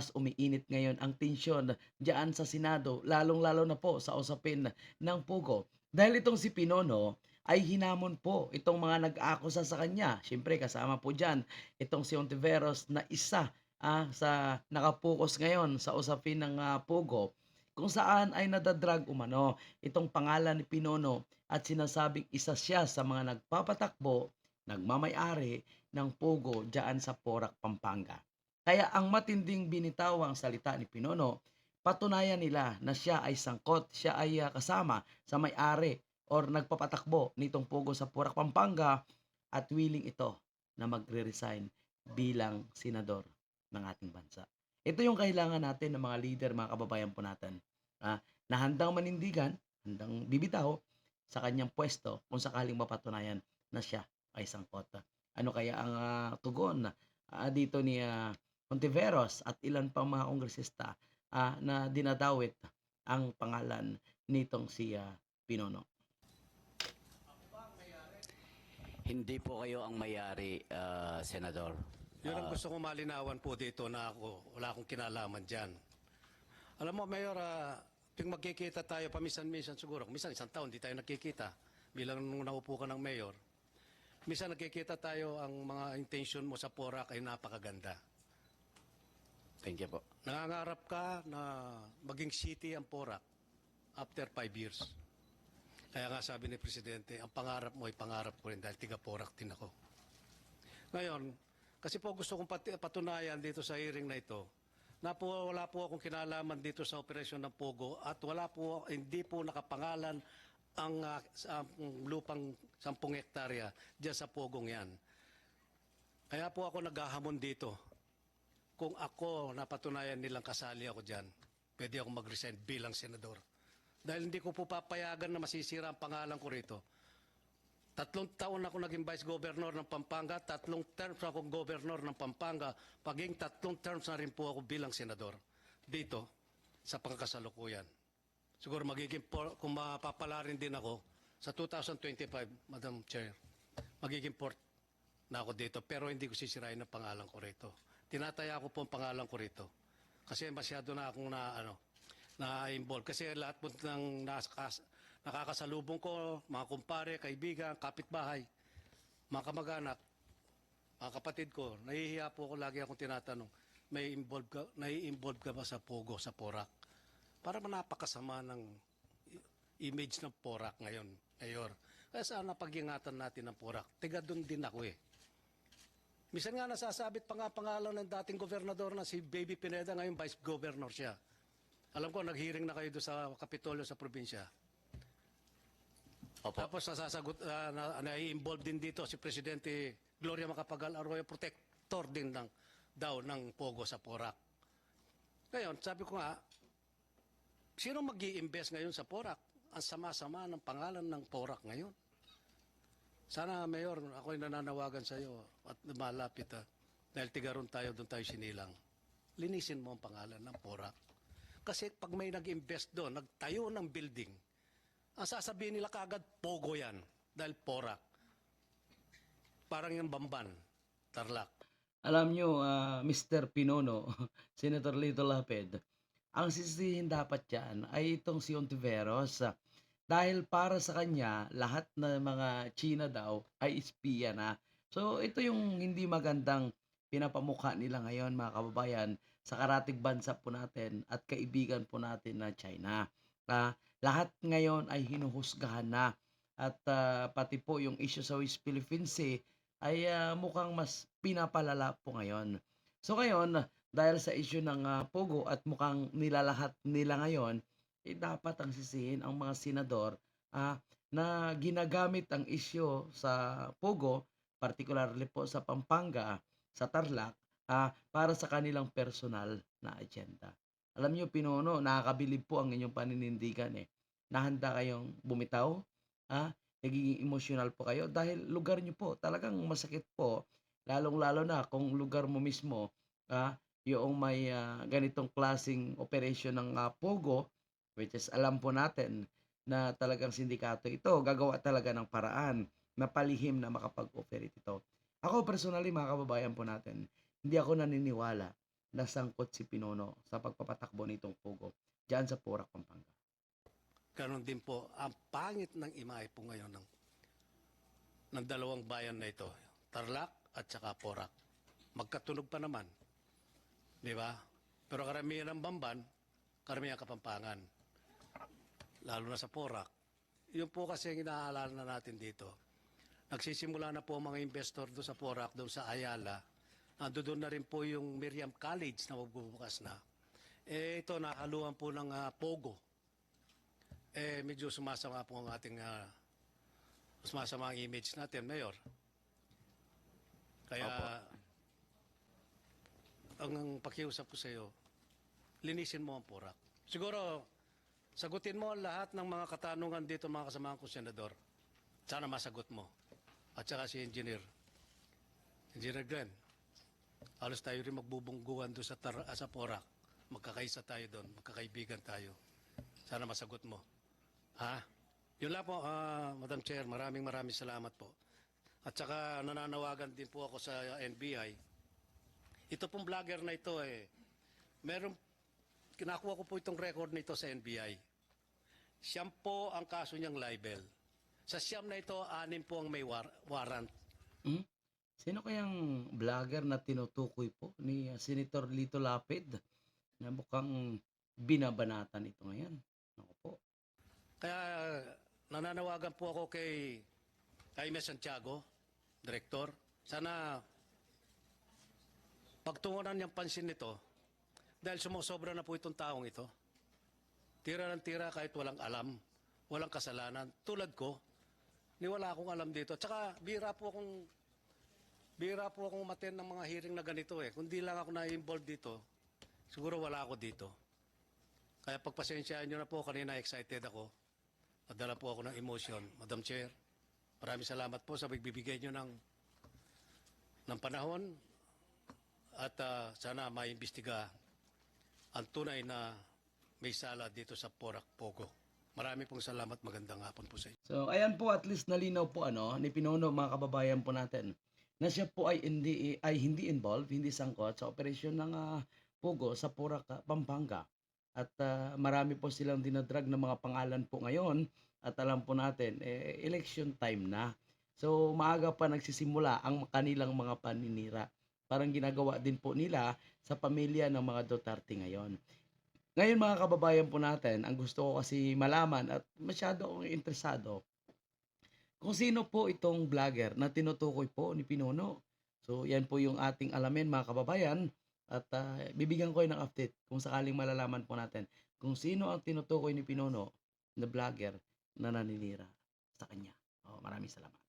Mas umiinit ngayon ang tensyon diyan sa Senado, lalong-lalo na po sa usapin ng Pugo. Dahil itong si Pinono ay hinamon po itong mga nag-aakusa sa kanya. Siyempre kasama po diyan itong si Ontiveros na isa ah, sa nakapokus ngayon sa usapin ng ah, Pugo kung saan ay nadadrag umano itong pangalan ni Pinono at sinasabing isa siya sa mga nagpapatakbo, nagmamayari ng Pugo diyan sa Porac, Pampanga. Kaya ang matinding binitawang salita ni Pinono, patunayan nila na siya ay sangkot, siya ay ah, kasama sa may-ari or nagpapatakbo nitong Pugo sa Porac, Pampanga at willing ito na magre-resign bilang senador ng ating bansa. Ito yung kailangan natin ng mga leader, mga kababayan po natin, ah, na handang manindigan, handang bibitaw sa kanyang pwesto kung sakaling mapatunayan na siya ay sangkot. Ano kaya ang ah, tugon ah, dito ni ah, Ontiveros at ilan pang mga kongresista ah, na dinadawit ang pangalan nitong si ah, Pinono. Hindi po kayo ang mayari, ah, Senador. Yun ang Ah, gusto kong malinawan po dito na ako, wala akong kinalaman dyan. Alam mo, Mayor, uh, tuwing magkikita tayo, paminsan-minsan siguro, minsan isang taon, di tayo nagkikita, bilang nung naupo ka ng Mayor, minsan nagkikita tayo, ang mga intention mo sa Porac ay napakaganda. Thank you po. Nangangarap ka na maging city ang Porac after five years. Kaya nga sabi ni Presidente, ang pangarap mo ay pangarap ko rin dahil tiga Porac din ako. Ngayon, kasi po gusto kong pati- patunayan dito sa hearing na ito, na po wala po akong kinalaman dito sa operasyon ng Pogo at wala po, hindi po nakapangalan ang ang lupang 10 hektarya diyan sa Pogong yan. Kaya po ako naghahamon dito kung ako napatunayan nilang kasali ako dyan, pwede ako mag-resign bilang senador. Dahil hindi ko po papayagan na masisira ang pangalan ko rito. Tatlong taon ako naging vice governor ng Pampanga, tatlong terms akong governor ng Pampanga, paging tatlong terms na rin po ako bilang senador. Dito, sa pangkasalukuyan. Siguro magiging, por, kung mapapala rin din ako, sa 2025, Madam Chair, magiging port na ako dito, pero hindi ko sisirain ang pangalan ko rito. Tinataya ko po ang pangalan ko rito. Kasi masyado na akong na, ano, na-involve. Kasi lahat po ng nakas, nakakasalubong ko, mga kumpare, kaibigan, kapitbahay, mga kamag-anak, mga kapatid ko, nahihiya po ako, lagi akong tinatanong, may involve ka, nai-involve ka ba sa Pogo, sa Porak? Para napakasama ng image ng Porak ngayon, Mayor. Kaya sana pag-ingatan natin ng Porak. Tiga doon din ako eh. Misan nga nasasabit pa nga pangalan ng dating gobernador na si Baby Pineda, ngayon vice governor siya. Alam ko, nag-hearing na kayo doon sa Kapitolyo sa probinsya. Opo. Tapos nasasagot, uh, na, na-involve din dito si Presidente Gloria Macapagal Arroyo, protector din ng, daw ng Pogo sa Porac. Ngayon, sabi ko nga, sino mag invest ngayon sa Porac? Ang sama-sama ng pangalan ng Porac ngayon. Sana, Mayor, ako'y nananawagan sa iyo at malapit ha. Dahil tigaron tayo, doon tayo sinilang. Linisin mo ang pangalan ng Porac. Kasi pag may nag-invest doon, nagtayo ng building, ang sasabihin nila kagad, pogo yan. Dahil Porac. Parang yung Bamban, Tarlac. Alam nyo, ah, Mr. Pinono, Senator Lito Lapid, ang sisihin dapat yan ay itong si Ontiveros. ah, dahil para sa kanya, lahat ng mga China daw ay espiya na. So, ito yung hindi magandang pinapamukha nila ngayon, mga kababayan, sa karatig bansa po natin at kaibigan po natin na China. Ah, lahat ngayon ay hinuhusgahan na at ah, pati po yung issue sa West Philippines Sea ay ah, mukhang mas pinapalala po ngayon. So ngayon, dahil sa issue ng ah, Pogo at mukhang nilalahat nila ngayon, eh dapat ang sisihin ang mga senador ah, na ginagamit ang issue sa Pogo, particularly po sa Pampanga, sa Tarlac, ah, para sa kanilang personal na agenda. Alam niyo, Pinono, nakakabilib po ang inyong paninindigan eh. Nahanda kayong bumitaw, ah, nagiging emotional po kayo dahil lugar niyo po talagang masakit po lalong-lalo na kung lugar mo mismo ah, yung may ah, ganitong klasing operation ng ah, Pogo which is alam po natin na talagang sindikato ito gagawa talaga ng paraan na palihim na makapag-operate ito. Ako personally mga kababayan po natin, hindi ako naniniwala nasangkot si Pinono sa pagpapatakbo nitong Pogo diyan sa Porac, Pampanga. Ganon din po, ang pangit ng imahe po ngayon ng, ng dalawang bayan na ito, Tarlac at saka Porac. Magkatunog pa naman. Di ba? Pero karamihan ng Bamban, karamihan Kapampangan. Lalo na sa Porac. Yun po kasi ang inaalala na natin dito. Nagsisimula na po mga investor doon sa Porac, doon sa Ayala. Ando doon na rin po yung Miriam College na magbubukas na. Eh, ito, nakaluan po ng ah, Pogo eh medyo sumasama po ang ating uh, sumasama ang image natin, Mayor. Kaya ang, ang pakiusap ko sa iyo, linisin mo ang purak. Siguro, sagutin mo lahat ng mga katanungan dito mga kasamahan ko, Senador. Sana masagot mo. At saka si Engineer. Engineer Glenn, halos tayo rin magbubungguan doon sa, tar- ah, sa Porac. Magkakaisa tayo doon, magkakaibigan tayo. Sana masagot mo. Ha? Yun lang po, ah, Madam Chair. Maraming maraming salamat po. At saka nananawagan din po ako sa NBI. Ito pong vlogger na ito eh, meron, kinakuha ko po itong record nito sa NBI. Siyam po ang kaso niyang libel. Sa siyam na ito, anim po ang may war- warrant. Hmm? Sino kayang vlogger na tinutukoy po ni uh, Senator Lito Lapid na mukhang binabanatan ito ngayon? Ako po. Kaya nananawagan po ako kay Jaime Santiago, Director. Sana pagtungunan niyang pansin nito dahil sumusobra na po itong taong ito. Tira ng tira kahit walang alam, walang kasalanan. Tulad ko, ni wala akong alam dito. Tsaka bira po akong bira po akong maten ng mga hearing na ganito eh. Kung di lang ako na-involved dito, siguro wala ako dito. Kaya pagpasensyaan nyo na po, kanina excited ako. Nadala po ako ng emotion. Madam Chair, maraming salamat po sa pagbibigay nyo ng, ng panahon at ah, sana maimbestiga ang tunay na may sala dito sa Porac Pogo. Marami pong salamat. Magandang hapon po sa inyo. So, ayan po at least nalinaw po ano ni Pinono mga kababayan po natin na siya po ay hindi ay hindi involved, hindi sangkot sa operasyon ng ah, Pugo sa Porac, ah, Pampanga. At ah, marami po silang dinadrag ng mga pangalan po ngayon at alam po natin eh, election time na. So maaga pa nagsisimula ang kanilang mga paninira. Parang ginagawa din po nila sa pamilya ng mga Duterte ngayon. Ngayon mga kababayan po natin, ang gusto ko kasi malaman at masyado akong interesado kung sino po itong vlogger na tinutukoy po ni Pinuno. So yan po yung ating alamin mga kababayan at ah, bibigyan ko kayo ng update kung sakaling malalaman po natin kung sino ang tinutukoy ni Pinuno na vlogger na naninira sa kanya. Oh, maraming salamat.